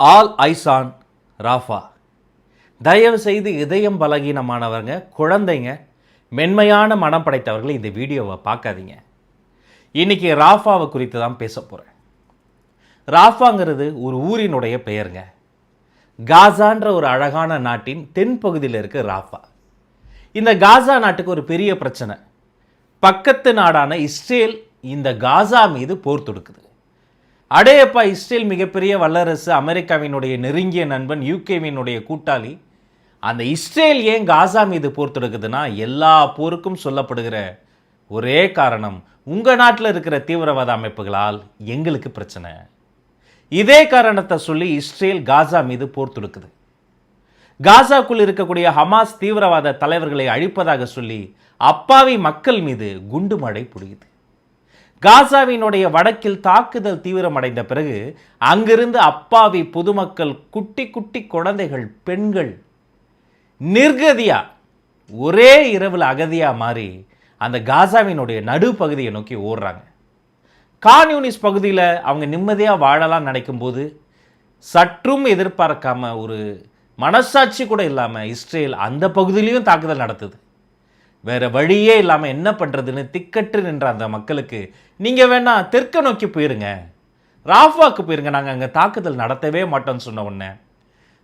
All ஐசான் Rafah. தயவு செய்து இதயம் பலகீனமானவங்க குழந்தைங்க மென்மையான மனம் படைத்தவர்கள் இந்த வீடியோவை பார்க்காதீங்க. இன்னைக்கு ராஃபாவை குறித்து தான் பேச போகிறேன் ராஃபாங்கிறது ஒரு ஊரினுடைய பெயருங்க. காசான்ற ஒரு அழகான நாட்டின் தென்பகுதியில் இருக்க ராஃபா. இந்த காசா நாட்டுக்கு ஒரு பெரிய பிரச்சனை. பக்கத்து நாடான இஸ்ரேல் இந்த காசா மீது போர் தொடுக்குது. அடேயப்பா இஸ்ரேல் மிகப்பெரிய வல்லரசு அமெரிக்காவினுடைய நெருங்கிய நண்பன் யூகேவினுடைய கூட்டாளி. அந்த இஸ்ரேல் ஏன் காசா மீது போர் தொடுக்குதுன்னா எல்லா போருக்கும் சொல்லப்படுகிற ஒரே காரணம் உங்கள் நாட்டில் இருக்கிற தீவிரவாத அமைப்புகளால் எங்களுக்கு பிரச்சனை. இதே காரணத்தை சொல்லி இஸ்ரேல் காசா மீது போர் தொடுக்குது. காசாக்குள் இருக்கக்கூடிய ஹமாஸ் தீவிரவாத தலைவர்களை அழிப்பதாக சொல்லி அப்பாவி மக்கள் மீது குண்டு மழை பொழியுது. காசாவினுடைய வடக்கில் தாக்குதல் தீவிரமடைந்த பிறகு அங்கிருந்து அப்பாவி பொதுமக்கள் குட்டி குட்டி குழந்தைகள் பெண்கள் நிர்கதியா ஒரே இரவில் அகதியாக மாறி அந்த காசாவினுடைய நடுப்பகுதியை நோக்கி ஓடுறாங்க. கான்யூனிஸ்ட் பகுதியில் அவங்க நிம்மதியாக வாழலாம் நினைக்கும் போது சற்றும் எதிர்பார்க்காம ஒரு மனசாட்சி கூட இல்லாமல் இஸ்ரேல் அந்த பகுதியிலையும் தாக்குதல் நடத்துது. வேற வழியே இல்லாமல் என்ன பண்ணுறதுன்னு திக்கற்று நின்ற அந்த மக்களுக்கு நீங்கள் வேணா தெற்க நோக்கி போயிருங்க. ராஃபாக்கு போயிருங்க. நாங்கள் அங்கே தாக்குதல் நடத்தவே மாட்டோம்னு சொன்ன உடனே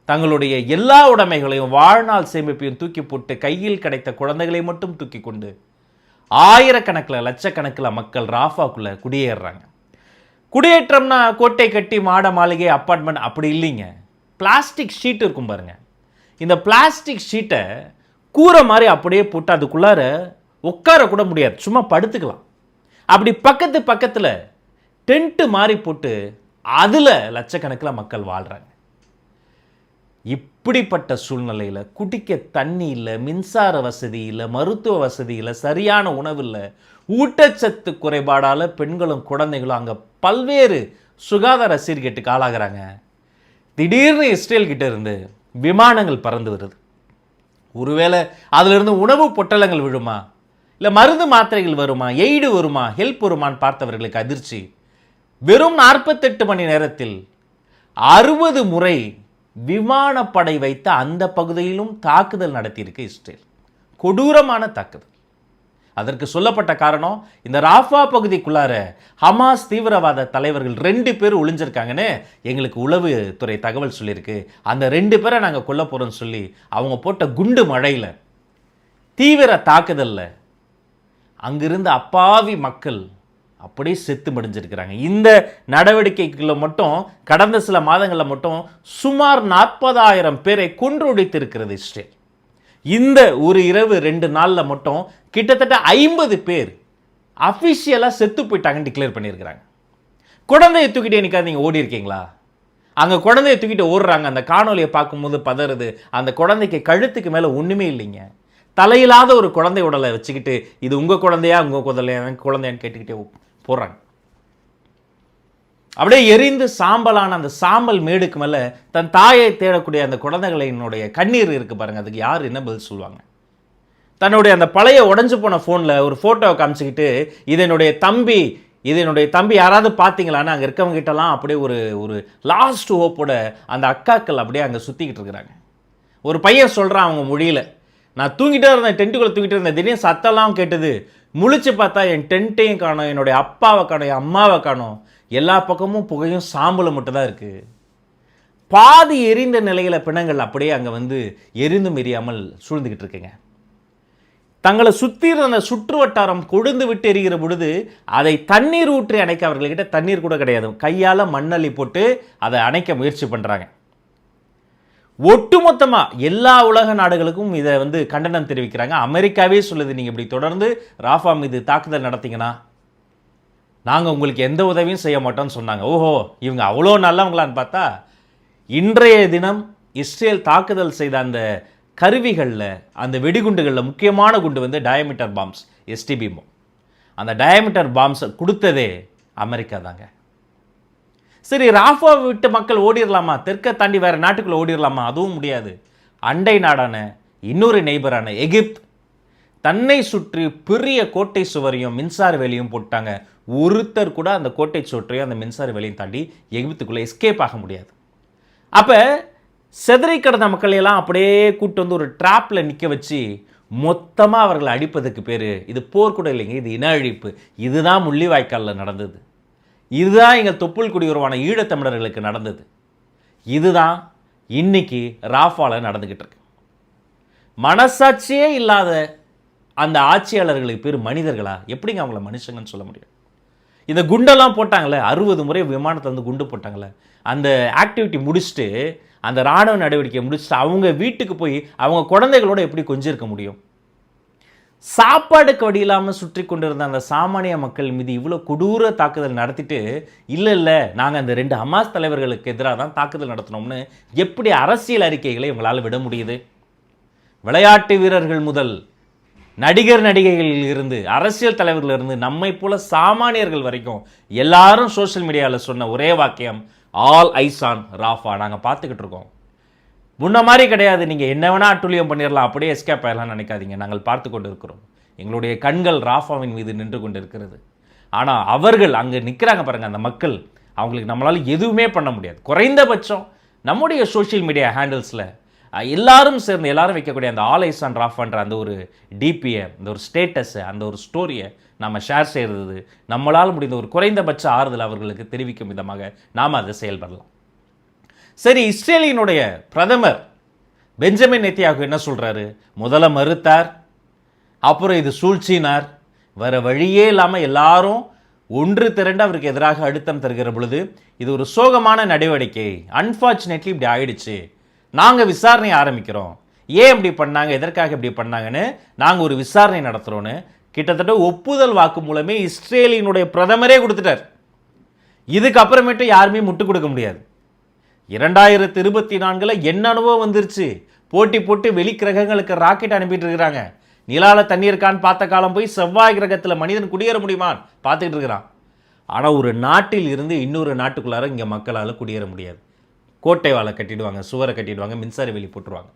தங்களுடைய எல்லா உடைமைகளையும் வாழ்நாள் சேமிப்பையும் தூக்கி போட்டு கையில் கிடைத்த குழந்தைகளை மட்டும் தூக்கி கொண்டு ஆயிரக்கணக்கில் லட்சக்கணக்கில் மக்கள் ராஃபாக்குள்ளே குடியேறுறாங்க. குடியேற்றம்னா கோட்டை கட்டி மாட மாளிகை அப்பார்ட்மெண்ட் அப்படி இல்லைங்க. பிளாஸ்டிக் ஷீட் இருக்கும் பாருங்கள் இந்த பிளாஸ்டிக் ஷீட்டை கூரை மாதிரி அப்படியே போட்டு அதுக்குள்ளார உட்கார கூட முடியாது. சும்மா படுத்துக்கலாம். அப்படி பக்கத்து பக்கத்தில் டென்ட்டு மாதிரி போட்டு அதில் லட்சக்கணக்கில் மக்கள் வாழ்கிறாங்க இப்படிப்பட்ட சூழ்நிலையில் குடிக்க தண்ணி இல்லை மின்சார வசதி இல்லை மருத்துவ வசதி இல்லை சரியான உணவு இல்லை ஊட்டச்சத்து குறைபாடால் பெண்களும் குழந்தைகளும் அங்கே பல்வேறு சுகாதார சீர்கேட்டுக்கு ஆளாகிறாங்க. திடீர்னு இஸ்ரேல் கிட்ட இருந்து விமானங்கள் பறந்து வருது. ஒருவேளை அதிலிருந்து உணவு பொட்டலங்கள் விழுமா? இல்லை மருந்து மாத்திரைகள் வருமா? எய்டு வருமா? ஹெல்ப் வருமானு பார்த்தவர்களுக்கு அதிர்ச்சி. வெறும் நாற்பத்தெட்டு மணி நேரத்தில் அறுபது முறை விமானப்படை வைத்த அந்த பகுதியிலும் தாக்குதல் நடத்தியிருக்கு இஸ்ரேல். கொடூரமான தாக்குதல். அதற்கு சொல்லப்பட்ட காரணம் இந்த ராஃபா பகுதிக்குள்ளார ஹமாஸ் தீவிரவாத தலைவர்கள் ரெண்டு பேர் ஒளிஞ்சிருக்காங்கன்னு எங்களுக்கு உளவுத்துறை தகவல் சொல்லியிருக்கு. அந்த ரெண்டு பேரை நாங்கள் கொல்ல போகிறோம்னு சொல்லி அவங்க போட்ட குண்டு மழையில் தீவிர தாக்குதலில் அங்கிருந்த அப்பாவி மக்கள் அப்படியே செத்து மடிஞ்சிருக்கிறாங்க. இந்த நடவடிக்கைகளில் மட்டும் கடந்த சில மாதங்களில் மட்டும் சுமார் நாற்பதாயிரம் பேரை கொன்றொழித்திருக்கிறது இஸ்ரேல். இந்த ஒரு இரவு ரெண்டு நாளில் மட்டும் கிட்டத்தட்ட ஐம்பது பேர் அஃபிஷியலாக செத்து போயிட்டாங்கன்னு டிக்ளேர் பண்ணியிருக்கிறாங்க. குழந்தையை தூக்கிட்டே நிற்காது நீங்கள் ஓடி இருக்கீங்களா? அங்கே குழந்தையை தூக்கிட்டு ஓடுறாங்க அந்த காணொலியை பார்க்கும்போது பதறுது. அந்த குழந்தைக்கு கழுத்துக்கு மேலே ஒன்றுமே இல்லைங்க. தலையில்லாத ஒரு குழந்தை உடலை வச்சுக்கிட்டு இது உங்கள் குழந்தையா உங்கள் குழந்தையா? குழந்தையான்னு கேட்டுக்கிட்டே போடுறாங்க அப்படியே எரிந்து சாம்பலான அந்த சாம்பல் மேடுக்கு மேலே தன் தாயை தேடக்கூடிய அந்த குழந்தைகளினுடைய கண்ணீர் இருக்குது பாருங்க. அதுக்கு யார் என்ன பதில் சொல்லுவாங்க? தன்னுடைய அந்த பழைய உடஞ்சு போன ஃபோனில் ஒரு ஃபோட்டோவை காமிச்சிக்கிட்டு இது என்னுடைய தம்பி இது என்னுடைய தம்பி யாராவது பார்த்தீங்களான்னு அங்கே இருக்கவங்க கிட்டலாம் அப்படியே ஒரு ஒரு லாஸ்ட் ஹோப்போட அந்த அக்காக்கள் அப்படியே அங்கே சுற்றிக்கிட்டு இருக்கிறாங்க. ஒரு பையன் சொல்கிறான் அவங்க மொழியில் நான் தூங்கிட்டே இருந்தேன் டென்ட்டுக்குள்ளே தூங்கிட்டே இருந்தேன். திடீர்னு சத்தம்லாம் கேட்டது முழிச்சு பார்த்தா என் டென்ட்டையும் காணும் என்னுடைய அப்பாவை காணும் என் அம்மாவை காணோம். எல்லா பக்கமும் புகையும் சாம்பலும் மட்டும் தான் இருக்குது பாதி எரிந்த நிலையில் பிணங்கள் அப்படியே அங்கே வந்து எரிந்தும் எரியாமல் சூழ்ந்துக்கிட்டு இருக்குங்க. தங்களை சுற்றி இருந்த சுற்று வட்டாரம் கொழுந்து விட்டு எரிகிற பொழுது அதை தண்ணீர் ஊற்றி அணைக்க அவர்கள்கிட்ட தண்ணீர் கூட கிடையாது. கையால் மண்ணள்ளி போட்டு அதை அணைக்க முயற்சி பண்ணுறாங்க ஒட்டுமொத்தமாக எல்லா உலக நாடுகளுக்கும் இதை வந்து கண்டனம் தெரிவிக்கிறாங்க. அமெரிக்காவே சொல்லுது நீங்கள் இப்படி தொடர்ந்து ராஃபா மீது தாக்குதல் நடத்திங்கன்னா நாங்கள் உங்களுக்கு எந்த உதவியும் செய்ய மாட்டோம்னு சொன்னாங்க. ஓஹோ இவங்க அவ்வளோ நல்லவங்களான்னு பார்த்தா இன்றைய தினம் இஸ்ரேல் தாக்குதல் செய்த அந்த கருவிகளில் அந்த வெடிகுண்டுகளில் முக்கியமான குண்டு வந்து டயமீட்டர் பாம்ஸ் எஸ்டிபிமோ அந்த டயமீட்டர் பாம்ஸை கொடுத்ததே அமெரிக்கா தாங்க. சரி ராஃபா விட்டு மக்கள் ஓடிடலாமா தெற்க தாண்டி வேறு நாட்டுக்குள்ளே ஓடிடலாமா அதுவும் முடியாது. அண்டை நாடான இன்னொரு நெய்பரான எகிப்த் தன்னை சுற்றி பெரிய கோட்டை சுவரையும் மின்சார வேலியும் போட்டாங்க. ஒருத்தர் கூட அந்த கோட்டை சுவற்றையும் அந்த மின்சார வேலையும் தாண்டி எகிப்துக்குள்ளே எஸ்கேப் ஆக முடியாது. அப்போ செதறி கிடந்த மக்களையெல்லாம் அப்படியே கூட்டு வந்து ஒரு ட்ராப்பில் நிற்க வச்சு மொத்தமாக அவர்களை அடிப்பதுக்கு பேர் இது போர்க்கூட இல்லைங்க இது இன அழிப்பு. இதுதான் முள்ளிவாய்க்காலில் நடந்தது. இதுதான் எங்கள் தொப்புள் குடியுறவான ஈழத்தமிழர்களுக்கு நடந்தது. இதுதான் இன்னைக்கு ராஃபாவில் நடந்துக்கிட்டு இருக்கு. மனசாட்சியே இல்லாத அந்த ஆட்சியாளர்களுக்கு பேர் மனிதர்களா? எப்படிங்க அவங்கள மனுஷங்கன்னு சொல்ல முடியும்? இந்த குண்டெல்லாம் போட்டாங்களே அறுபது முறை விமானத்தை வந்து குண்டு போட்டாங்களே. அந்த ஆக்டிவிட்டி முடிச்சுட்டு அந்த ராணுவ நடவடிக்கையை முடிச்சுட்டு அவங்க வீட்டுக்கு போய் அவங்க குழந்தைகளோட எப்படி கொஞ்சிருக்க முடியும்? சாப்பாடுக்கு வடி இல்லாமல் சுற்றி கொண்டிருந்த அந்த சாமானிய மக்கள் மீது இவ்வளோ கொடூர தாக்குதல் நடத்திட்டு இல்லை இல்லை நாங்கள் அந்த ரெண்டு ஹமாஸ் தலைவர்களுக்கு எதிராக தான் தாக்குதல் நடத்தினோம்னு எப்படி அரசியல் அறிக்கைகளை இவங்களால் விட முடியுது? விளையாட்டு வீரர்கள் முதல் நடிகர் நடிகைகளில் இருந்து அரசியல் தலைவர்கள் இருந்து நம்மை போல சாமானியர்கள் வரைக்கும் எல்லாரும் சோஷியல் மீடியாவில் சொன்ன ஒரே வாக்கியம் ஆல் ஐசான் ராஃபா. நாங்கள் பார்த்துக்கிட்டு இருக்கோம். முன்ன மாதிரி கிடையாது. நீங்கள் என்ன வேணால் அட்டுழியம் பண்ணிடலாம். அப்படியே எஸ்கேப் ஆயிடலாம்னு நினைக்காதீங்க. நாங்கள் பார்த்து கொண்டு இருக்கிறோம் எங்களுடைய கண்கள் ராஃபாவின் மீது நின்று கொண்டு இருக்கிறது ஆனால் அவர்கள் அங்கே நிற்கிறாங்க பாருங்கள் அந்த மக்கள். அவங்களுக்கு நம்மளால் எதுவுமே பண்ண முடியாது. குறைந்தபட்சம் நம்முடைய சோஷியல் மீடியா ஹேண்டில்ஸில் எல்லாரும் சேர்ந்து எல்லாரும் வைக்கக்கூடிய அந்த ஆல் ஐஸ் அண்ட் ராஃப்ன்ற அந்த ஒரு டிபியை அந்த ஒரு ஸ்டேட்டஸை அந்த ஒரு ஸ்டோரியை நம்ம ஷேர் செய்கிறது நம்மளால் முடிந்த ஒரு குறைந்தபட்ச ஆறுதல் அவர்களுக்கு தெரிவிக்கும் விதமாக நாம் அதை செயல்படலாம். சரி இஸ்ரேலினுடைய பிரதமர் பெஞ்சமின் நெத்தியாகு என்ன சொல்கிறாரு முதல்ல மறுத்தார் அப்புறம் இது சூழ்ச்சினார். வர வழியே இல்லாமல் எல்லாரும் ஒன்று திரண்டு அவருக்கு எதிராக அழுத்தம் தருகிற பொழுது இது ஒரு சோகமான நடவடிக்கை. அன்ஃபார்ச்சுனேட்லி இப்படி ஆயிடுச்சு. நாங்கள் விசாரணை ஆரம்பிக்கிறோம். ஏன் இப்படி பண்ணாங்க? எதற்காக இப்படி பண்ணாங்கன்னு நாங்கள் ஒரு விசாரணை நடத்துகிறோன்னு கிட்டத்தட்ட ஒப்புதல் வாக்கு மூலமே இஸ்ரேலினுடைய பிரதமரே கொடுத்துட்டார். இதுக்கப்புறமேட்டு யாருமே முட்டு கொடுக்க முடியாது. இரண்டாயிரத்தி இருபத்தி நான்கில் என்ன அனுபவம் வந்துருச்சு? போட்டி போட்டு வெளி கிரகங்களுக்கு ராக்கெட் அனுப்பிட்டு இருக்கிறாங்க. நிலால தண்ணி இருக்கான்னு பார்த்த காலம் போய் செவ்வாய் கிரகத்தில் மனிதன் குடியேற முடியுமான்னு பார்த்துக்கிட்டு இருக்கிறான். ஆனால் ஒரு நாட்டில் இருந்து இன்னொரு நாட்டுக்குள்ளார இங்கே மக்களால் குடியேற முடியாது. கோட்டை வாழை கட்டிடுவாங்க சுவரை கட்டிடுவாங்க மின்சார வெளி போட்டுருவாங்க.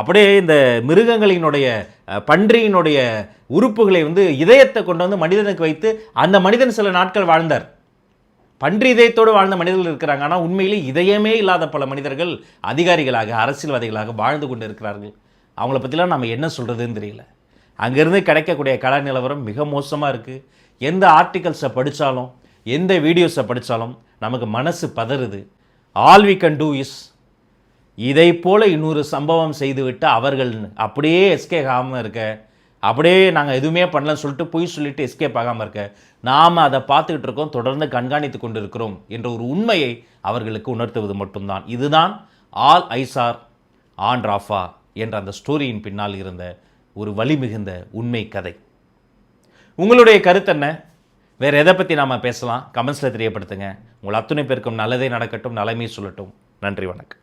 அப்படியே இந்த மிருகங்களினுடைய பன்றியினுடைய உறுப்புகளை வந்து இதயத்தை கொண்டு வந்து மனிதனுக்கு வைத்து அந்த மனிதன் சில நாட்கள் வாழ்ந்தார். பன்றி இதயத்தோடு வாழ்ந்த மனிதர்கள் இருக்கிறாங்க. ஆனால் உண்மையிலே இதயமே இல்லாத பல மனிதர்கள் அதிகாரிகளாக அரசியல்வாதிகளாக வாழ்ந்து கொண்டு இருக்கிறார்கள். அவங்கள பற்றிலாம் நம்ம என்ன சொல்கிறதுன்னு தெரியல. அங்கேருந்து கிடைக்கக்கூடிய கல நிலவரம் மிக மோசமாக இருக்குது எந்த ஆர்டிகல்ஸை படித்தாலும் எந்த வீடியோஸை படித்தாலும் நமக்கு மனசு பதறுது. All we can do is இதை போல இன்னொரு சம்பவம் செய்துவிட்டு அவர்கள் அப்படியே எஸ்கேப் ஆகாமல் இருக்க அப்படியே நாங்கள் எதுவுமே பண்ணலன்னு சொல்லிட்டு பொய் சொல்லிட்டு எஸ்கேப் ஆகாமல் இருக்க நாம் அதை பார்த்துக்கிட்டு இருக்கோம் தொடர்ந்து கண்காணித்து கொண்டு இருக்கிறோம் என்ற ஒரு உண்மையை அவர்களுக்கு உணர்த்துவது மட்டும்தான். இதுதான் ஆல் ஐசார் ஆன் ராஃபா என்ற அந்த ஸ்டோரியின் பின்னால் இருந்த ஒரு வலிமிகுந்த உண்மை கதை. உங்களுடைய கருத்து என்ன? வேறு எதை பற்றி நாம் பேசலாம்? கமெண்ட்ஸில் தெரியப்படுத்துங்க. உங்கள் அத்துணை பேருக்கும் நல்லதே நடக்கட்டும் நலமே சொல்லட்டும். நன்றி வணக்கம்.